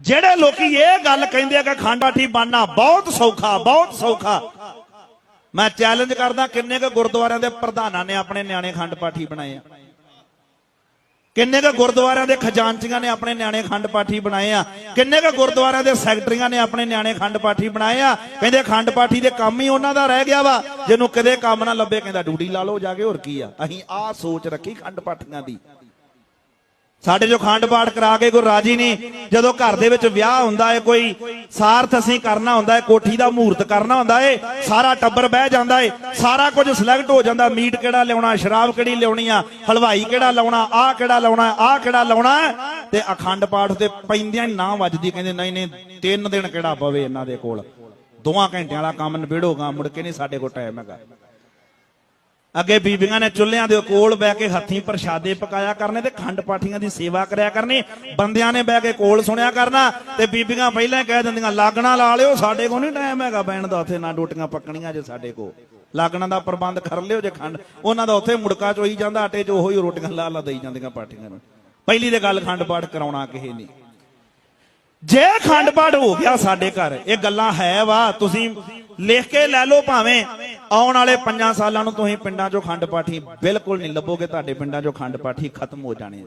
ਜਿਹੜੇ ਲੋਕੀ ਇਹ ਗੱਲ ਕਹਿੰਦੇ ਆ ਕਿ ਖੰਡ ਪਾਠੀ ਬਣਨਾ ਬਹੁਤ ਸੌਖਾ ਬਹੁਤ ਸੌਖਾ। ਮੈਂ ਚੈਲੰਜ ਕਰਦਾ ਕਿੰਨੇ ਕੁ ਗੁਰਦੁਆਰਿਆਂ ਦੇ ਪ੍ਰਧਾਨਾਂ ਨੇ ਆਪਣੇ ਨਿਆਣੇ ਖੰਡ ਪਾਠੀ ਬਣਾਏ ਆ। ਕਿੰਨੇ ਕੁ ਗੁਰਦੁਆਰਿਆਂ ਦੇ ਖਜ਼ਾਨਚੀਆਂ ਨੇ ਆਪਣੇ ਨਿਆਣੇ ਖੰਡ ਪਾਠੀ ਬਣਾਏ ਆ। ਕਿੰਨੇ ਕੁ ਗੁਰਦੁਆਰਿਆਂ ਦੇ ਸੈਕਟਰੀਆਂ ਨੇ ਆਪਣੇ ਨਿਆਣੇ ਖੰਡ ਪਾਠੀ ਬਣਾਏ ਆ। ਕਹਿੰਦੇ ਖੰਡ ਪਾਠੀ ਦੇ ਕੰਮ ਹੀ ਉਹਨਾਂ ਦਾ ਰਹਿ ਗਿਆ ਵਾ। ਜਿਹਨੂੰ ਕਦੇ ਕੰਮ ਨਾ ਲੱਭੇ, ਕਹਿੰਦਾ ਡਿਊਟੀ ਲਾ ਲਓ ਜਾ ਕੇ, ਹੋਰ ਕੀ ਆ। ਅਸੀਂ ਆਹ ਸੋਚ ਰੱਖੀ ਖੰਡ ਪਾਠੀਆਂ ਦੀ। ਸਾਡੇ ਜੋ ਖੰਡ ਪਾਠ ਕਰਾ ਕੇ ਕੋਈ ਰਾਜੀ ਨਹੀਂ, ਜਦੋਂ ਘਰ ਦੇ ਵਿੱਚ ਵਿਆਹ ਹੁੰਦਾ ਹੈ ਕੋਈ ਸਾਰਥ ਅਸੀਂ ਕਰਨਾ ਹੁੰਦਾ ਹੈ ਕੋਠੀ ਦਾ ਮਹੂਰਤ ਕਰਨਾ ਹੁੰਦਾ ਹੈ ਸਾਰਾ ਟੱਬਰ ਬਹਿ ਜਾਂਦਾ ਹੈ ਸਾਰਾ ਕੁਝ ਸਿਲੈਕਟ ਹੋ ਜਾਂਦਾ, ਮੀਟ ਕਿਹੜਾ ਲਿਆਉਣਾ, ਸ਼ਰਾਬ ਕਿਹੜੀ ਲਿਆਉਣੀ ਆ, ਹਲਵਾਈ ਕਿਹੜਾ ਲਾਉਣਾ, ਆਹ ਕਿਹੜਾ ਲਾਉਣਾ, ਆਹ ਕਿਹੜਾ ਲਾਉਣਾ, ਤੇ ਅਖੰਡ ਪਾਠ ਤੇ ਪੈਂਦਿਆਂ ਨਾ ਵੱਜਦੀ ਕਹਿੰਦੇ ਨਹੀਂ ਨਹੀਂ, ਤਿੰਨ ਦਿਨ ਕਿਹੜਾ ਪਵੇ ਇਹਨਾਂ ਦੇ ਕੋਲ। ਦੋਵਾਂ ਘੰਟਿਆਂ ਵਾਲਾ ਕੰਮ ਨਿਬੇੜੋਗਾ ਮੁੜ ਕੇ ਨਹੀਂ ਸਾਡੇ ਕੋਲ ਟਾਈਮ ਹੈਗਾ। ਅੱਗੇ ਬੀਬੀਆਂ ਨੇ ਚੁੱਲ੍ਹਿਆਂ ਦੇ ਕੋਲ ਬਹਿ ਕੇ ਹੱਥੀਂ ਪ੍ਰਸ਼ਾਦੇ ਪਕਾਇਆ ਕਰਨੇ ਤੇ ਖੰਡ ਪਾਠੀਆਂ ਦੀ ਸੇਵਾ ਕਰਿਆ ਕਰਨੀ। ਬੰਦਿਆਂ ਨੇ ਬਹਿ ਕੇ ਕੋਲ ਸੁਣਿਆ ਕਰਨਾ ਤੇ ਬੀਬੀਆਂ ਪਹਿਲਾਂ ਕਹਿ ਦਿੰਦੀਆਂ, ਲਾਗਣਾ ਲਾ ਲਿਓ, ਸਾਡੇ ਕੋਲ ਨਹੀਂ ਟਾਈਮ ਹੈਗਾ ਬੈਣ ਦਾ, ਉੱਥੇ ਨਾ ਡੋਟੀਆਂ ਪੱਕਣੀਆਂ ਜੇ ਸਾਡੇ ਕੋਲ। ਲਾਗਣਾ ਦਾ ਪ੍ਰਬੰਧ ਕਰ ਲਿਓ ਜੇ ਖੰਡ। ਉਹਨਾਂ ਦਾ ਉੱਥੇ ਮੁੜਕਾ ਚੋਈ ਜਾਂਦਾ, ਆਟੇ 'ਚ ਉਹੀ ਰੋਟੀਆਂ ਲਾ ਲਾ ਦੇਈ ਜਾਂਦੀਆਂ ਪਾਠੀਆਂ ਨੂੰ। ਪਹਿਲੀ ਤੇ ਗੱਲ ਖੰਡ ਪਾਠ ਕਰਾਉਣਾ ਕਿਸੇ ਨੇ। ਜੇ ਖੰਡ ਪਾਠ ਹੋ ਗਿਆ ਸਾਡੇ ਘਰ, ਇਹ ਗੱਲਾਂ ਹੈ ਵਾ, ਤੁਸੀਂ ਲਿਖ ਕੇ ਲੈ ਲਓ ਭਾਵੇਂ ਆਉਣ ਵਾਲੇ 5 ਸਾਲਾਂ ਨੂੰ ਤੁਸੀਂ ਪਿੰਡਾਂ 'ਚੋਂ ਖੰਡ ਪਾਠੀ ਬਿਲਕੁਲ ਨਹੀਂ ਲੱਭੋਗੇ, ਤੁਹਾਡੇ ਪਿੰਡਾਂ 'ਚੋਂ ਖੰਡ ਪਾਠੀ ਖਤਮ ਹੋ ਜਾਣੇ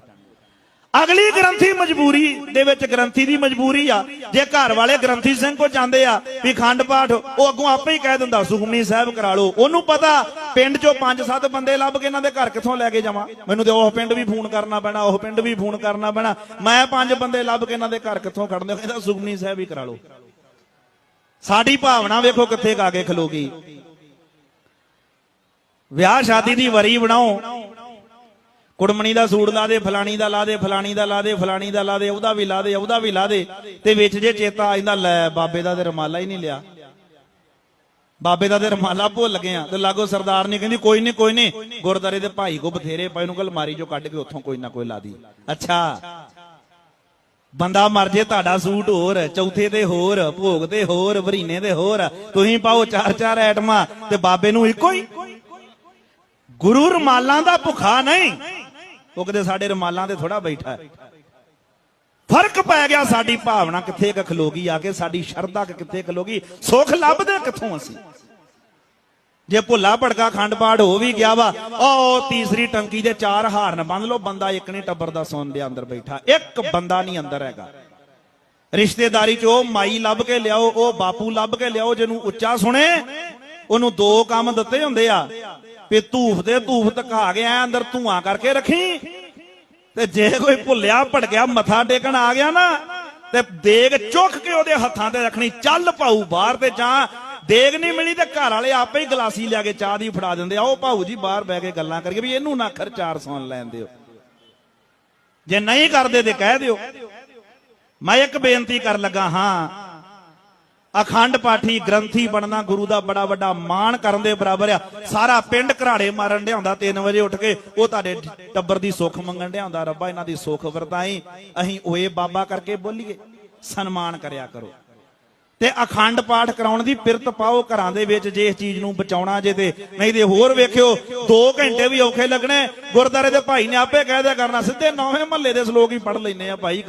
ਅਗਲੀ ਗ੍ਰੰਥੀ ਮਜਬੂਰੀ ਦੇ ਵਿੱਚ ਗ੍ਰੰਥੀ ਦੀ ਮਜਬੂਰੀ ਆ। ਜੇ ਘਰ ਵਾਲੇ ਗ੍ਰੰਥੀ ਸਿੰਘ ਕੋ ਜਾਂਦੇ ਆ ਵੀ ਖੰਡ ਪਾਠ, ਉਹ ਅੱਗੋਂ ਆਪੇ ਹੀ ਕਹਿ ਦਿੰਦਾ, ਸੁਖਮਨੀ ਸਾਹਿਬ ਕਰਾ ਲਓ। ਉਹਨੂੰ ਪਤਾ ਪਿੰਡ 'ਚੋਂ 5-7 ਬੰਦੇ ਲੱਭ ਕੇ ਇਹਨਾਂ ਦੇ ਘਰ ਕਿੱਥੋਂ ਲੈ ਕੇ ਜਾਵਾਂ? ਮੈਨੂੰ ਤੇ ਉਹ ਪਿੰਡ ਵੀ ਫੋਨ ਕਰਨਾ ਪੈਣਾ, ਉਹ ਪਿੰਡ ਵੀ ਫੋਨ ਕਰਨਾ ਪੈਣਾ। ਮੈਂ ਪੰਜ ਬੰਦੇ ਲੱਭ ਕੇ ਇਹਨਾਂ ਦੇ ਘਰ ਕਿੱਥੋਂ ਕੱਢਦੇ ਕਹਿੰਦਾ ਸੁਖਮਨੀ ਸਾਹਿਬ ਹੀ ਕਰਾ ਲਓ। ਸਾਡੀ ਭਾਵਨਾ ਵੇਖੋ ਕਿੱਥੇ ਕਾ ਕੇ ਖਲੋ ਗਈ ਵਿਆਹ ਸ਼ਾਦੀ ਦੀ ਵਰੀ ਬਣਾਓ। ਕੁੜਮਣੀ ਦਾ ਸੂਟ ਲਾ ਦੇ, ਫਲਾਣੀ ਦਾ ਲਾ ਦੇ, ਫਲਾਣੀ ਦਾ ਲਾ ਦੇ, ਫਲਾਣੀ ਦਾ ਲਾ ਦੇ, ਉਹਦਾ ਵੀ ਲਾ ਦੇ, ਉਹਦਾ ਵੀ ਲਾ ਦੇ, ਤੇ ਵਿੱਚ ਜੇ ਚੇਤਾ ਆ ਜਾਂਦਾ ਲੈ ਬਾਬੇ ਦਾ ਤੇ ਰਮਾਲਾ ਹੀ ਨਹੀਂ ਲਿਆ। ਬਾਬੇ ਦਾ ਤੇ ਰਮਾਲਾ ਭੁੱਲ ਗਿਆ ਤੇ ਲਾਗੋ ਸਰਦਾਰ ਨੇ ਕਹਿੰਦੀ, ਕੋਈ ਨਹੀਂ ਕੋਈ ਨਹੀਂ, ਗੁਰਦਾਰੇ ਦੇ ਭਾਈ ਕੋ ਬਥੇਰੇ ਪਏ ਨੂੰ ਕਲ ਮਾਰੀ ਜੋ ਕੱਢ ਕੇ ਉੱਥੋਂ ਕੋਈ ਨਾ ਕੋਈ ਲਾ ਦੀ। ਅੱਛਾ। ਬੰਦਾ ਮਰ ਜੇ ਤੁਹਾਡਾ ਸੂਟ ਹੋਰ, ਚੌਥੇ ਤੇ ਹੋਰ, ਭੋਗ ਤੇ ਹੋਰ, ਵਰੀਨੇ ਦੇ ਹੋਰ, ਤੁਸੀਂ ਪਾਓ ਚਾਰ ਚਾਰ ਐਟਮਾਂ ਤੇ ਬਾਬੇ ਨੂੰ ਇੱਕੋ ਹੀ। ਗੁਰੂ ਰਮਾਲਾਂ ਦਾ ਭੁਖਾ ਨਹੀਂ। ਉਹ ਕਦੇ ਸਾਡੇ ਰਮਾਲਾਂ ਤੇ ਥੋੜਾ ਬੈਠਾ ਫ਼ਰਕ ਪੈ ਗਿਆ ਸਾਡੀ ਭਾਵਨਾ ਕਿੱਥੇ ਖਲੋਗੀ ਆ ਕੇ ਸਾਡੀ ਸ਼ਰਧਾ ਕਿੱਥੇ ਖਲੋਗੀ ਸੁੱਖ ਲੱਭਦੇ ਕਿੱਥੋਂ ਅਸੀਂ? ਜੇ ਭੁੱਲਾ ਭੜਕਾ ਖੰਡ ਪਾੜ ਹੋ ਵੀ ਗਿਆ ਵਾ, ਉਹ ਤੀਸਰੀ ਟੰਕੀ ਦੇ ਚਾਰ ਹਾਰਨ ਬੰਦ ਲਓ, ਬੰਦਾ ਇੱਕ ਨਹੀਂ ਟੱਬਰ ਦਾ ਸੁਣ ਦੇ ਅੰਦਰ ਬੈਠਾ, ਇੱਕ ਬੰਦਾ ਨਹੀਂ ਅੰਦਰ ਹੈਗਾ। ਰਿਸ਼ਤੇਦਾਰੀ ਚ ਉਹ ਮਾਈ ਲੱਭ ਕੇ ਲਿਆਓ, ਉਹ ਬਾਪੂ ਲੱਭ ਕੇ ਲਿਆਓ, ਜਿਹਨੂੰ ਉੱਚਾ ਸੁਣੇ, ਉਹਨੂੰ ਦੋ ਕੰਮ ਦਿੱਤੇ ਹੁੰਦੇ ਆ, ਵੀ ਧੂਫ ਦੇ ਧੂਫ ਤਕਾ ਗਿਆ ਅੰਦਰ ਧੂਆਂ ਕਰਕੇ ਰੱਖੀ, ਤੇ ਜੇ ਕੋਈ ਭੁੱਲਿਆ ਭਟਕਿਆ ਮੱਥਾ ਟੇਕਣ ਆ ਗਿਆ ਨਾ, ਤੇ ਦੇਗ ਚੁੱਕ ਕੇ ਉਹਦੇ ਹੱਥਾਂ ਤੇ ਰੱਖਣੀ, ਚੱਲ ਪਾਉ ਬਾਹਰ ਤੇ ਜਾਂ ਦੇਗ ਨਹੀਂ ਮਿਲੀ ਤੇ ਘਰ ਵਾਲੇ ਆਪੇ ਹੀ ਗਲਾਸੀ ਲਿਆ ਕੇ ਚਾਹ ਦੀ ਫੜਾ ਦਿੰਦੇ ਆ। ਉਹ ਭਾਊ ਜੀ, ਬਾਹਰ ਬਹਿ ਕੇ ਗੱਲਾਂ ਕਰੀਏ ਵੀ ਇਹਨੂੰ ਨਾ ਖਰਚਾਰ ਸੁਣ ਲੈਣ ਦਿਓ। ਜੇ ਨਹੀਂ ਕਰਦੇ ਤੇ ਕਹਿ ਦਿਓ। ਮੈਂ ਇੱਕ ਬੇਨਤੀ ਕਰ ਲੱਗਾ ਹਾਂ। ਅਖੰਡ ਪਾਠੀ ਗ੍ਰੰਥੀ ਬਣਨਾ ਗੁਰੂ ਦਾ ਬੜਾ ਵੱਡਾ ਮਾਣ ਕਰਨ ਦੇ ਬਰਾਬਰ ਆ। ਸਾਰਾ ਪਿੰਡ ਘਰਾੜੇ ਮਾਰਨ ਡਿਆਉਂਦਾ 3 ਵਜੇ ਉੱਠ ਕੇ। ਉਹ ਤੁਹਾਡੇ ਟੱਬਰ ਦੀ ਸੁੱਖ ਮੰਗਣ ਡਿਆਉਂਦਾ, ਰੱਬਾ ਇਹਨਾਂ ਦੀ ਸੁੱਖ ਵਰਤਾਈ। ਅਸੀਂ ਓਏ ਬਾਬਾ ਕਰਕੇ ਬੋਲੀਏ। ਸਨਮਾਨ ਕਰਿਆ ਕਰੋ। ਤੇ ਅਖੰਡ ਪਾਠ ਕਰਾਉਣ ਦੀ ਪਿਰਤ ਪਾਓ ਘਰਾਂ ਦੇ ਵਿੱਚ ਜੇ ਇਸ ਚੀਜ਼ ਨੂੰ ਬਚਾਉਣਾ ਜੇ ਤੇ ਨਹੀਂ ਤੇ ਹੋਰ ਵੇਖਿਓ 2 ਘੰਟੇ ਵੀ ਔਖੇ ਲੱਗਣੇ। ਗੁਰਦਾਰੇ ਦੇ ਭਾਈ ਨੇ ਆਪੇ ਕਹਿ ਦਿਆ ਕਰਨਾ, ਸਿੱਧੇ ਨੌਵੇਂ ਮਹੱਲੇ ਦੇ ਸ਼ਲੋਕ ਹੀ ਪੜ ਲੈਨੇ ਆ ਭਾਈ